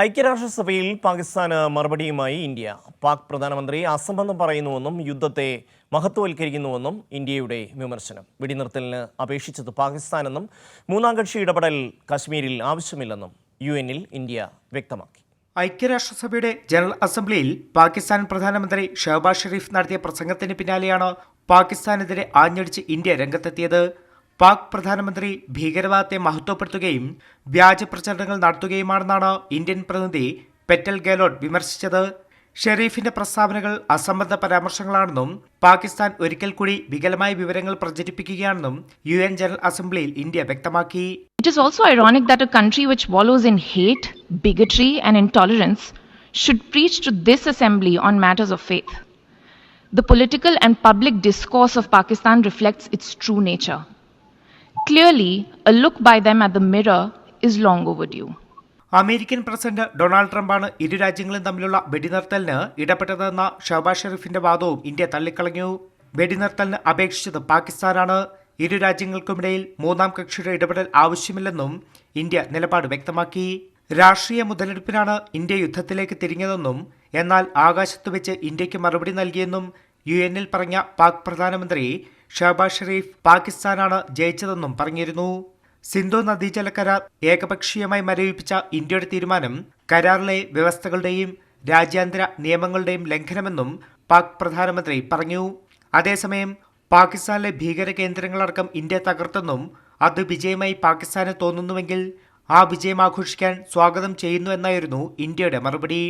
ഐക്യരാഷ്ട്രസഭയിൽ പാകിസ്ഥാന് മറുപടിയുമായി ഇന്ത്യ. പാക് പ്രധാനമന്ത്രി അസംബന്ധം പറയുന്നുവെന്നും യുദ്ധത്തെ മഹത്വവൽക്കരിക്കുന്നുവെന്നും ഇന്ത്യയുടെ വിമർശനം. വെടിനിർത്തലിന് അപേക്ഷിച്ചത് പാകിസ്ഥാനെന്നും മൂന്നാം കക്ഷി ഇടപെടൽ കശ്മീരിൽ ആവശ്യമില്ലെന്നും യു എന്നിൽ ഇന്ത്യ വ്യക്തമാക്കി. ഐക്യരാഷ്ട്രസഭയുടെ ജനറൽ അസംബ്ലിയിൽ പാകിസ്ഥാൻ പ്രധാനമന്ത്രി ഷഹബാസ് ഷെരീഫ് നടത്തിയ പ്രസംഗത്തിന് പിന്നാലെയാണ് പാകിസ്ഥാനെതിരെ ആഞ്ഞടിച്ച് ഇന്ത്യ രംഗത്തെത്തിയത്. പാക് പ്രധാനമന്ത്രി ഭീകരവാദത്തെ മഹത്വപ്പെടുത്തുകയും വ്യാജ പ്രചരണങ്ങൾ നടത്തുകയുമാണെന്നാണ് ഇന്ത്യൻ പ്രതിനിധി പെറ്റൽ ഗെലോട്ട് വിമർശിച്ചത് ഷെരീഫിന്റെ പ്രസ്താവനകൾ അസംബന്ധ പരാമർശങ്ങളാണെന്നും പാകിസ്ഥാൻ ഒരിക്കൽ കൂടി വികലമായ വിവരങ്ങൾ പ്രചരിപ്പിക്കുകയാണെന്നും യു എൻ ജനറൽ അസംബ്ലിയിൽ ഇന്ത്യ വ്യക്തമാക്കി It is also ironic that a country which wallows in hate, bigotry, and intolerance should preach to this assembly on matters of faith. The political and public discourse of Pakistan reflects its true nature. Clearly, a look by them at the mirror is long overdue. American president Donald ട്രംപാണ് ഇരു രാജ്യങ്ങളും തമ്മിലുള്ള വെടിനിർത്തലിന് ഇടപെട്ടതെന്ന ഷഹബാസ് ഷെരീഫിന്റെ വാദവും India തള്ളിക്കളഞ്ഞു. വെടിനിർത്തലിന് അപേക്ഷിച്ചത് പാകിസ്ഥാനാണ്. ഇരു രാജ്യങ്ങൾക്കുമിടയിൽ മൂന്നാം കക്ഷിയുടെ ഇടപെടൽ ആവശ്യമില്ലെന്നും ഇന്ത്യ നിലപാട് വ്യക്തമാക്കി. രാഷ്ട്രീയ മുതലെടുപ്പിനാണ് ഇന്ത്യ യുദ്ധത്തിലേക്ക് തിരിഞ്ഞതെന്നും എന്നാൽ ആകാശത്ത് വെച്ച് ഇന്ത്യയ്ക്ക് മറുപടി നൽകിയെന്നും യു എന്നിൽ പറഞ്ഞ പാക് പ്രധാനമന്ത്രി ഷഹബാസ് ഷെരീഫ് പാകിസ്ഥാനാണ് ജയിച്ചതെന്നും പറഞ്ഞിരുന്നു. സിന്ധു നദീജല കരാർ ഏകപക്ഷീയമായി മരവിപ്പിച്ച ഇന്ത്യയുടെ തീരുമാനം കരാറിലെ വ്യവസ്ഥകളുടെയും രാജ്യാന്തര നിയമങ്ങളുടെയും ലംഘനമെന്നും പാക് പ്രധാനമന്ത്രി പറഞ്ഞു. അതേസമയം പാകിസ്ഥാനിലെ ഭീകര കേന്ദ്രങ്ങളടക്കം ഇന്ത്യ തകർത്തെന്നും അത് വിജയമായി പാകിസ്ഥാന് തോന്നുന്നുവെങ്കിൽ ആ വിജയം ആഘോഷിക്കാൻ സ്വാഗതം ചെയ്യുന്നു എന്നായിരുന്നു ഇന്ത്യയുടെ മറുപടി.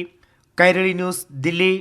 കൈരളി ന്യൂസ് ദില്ലി.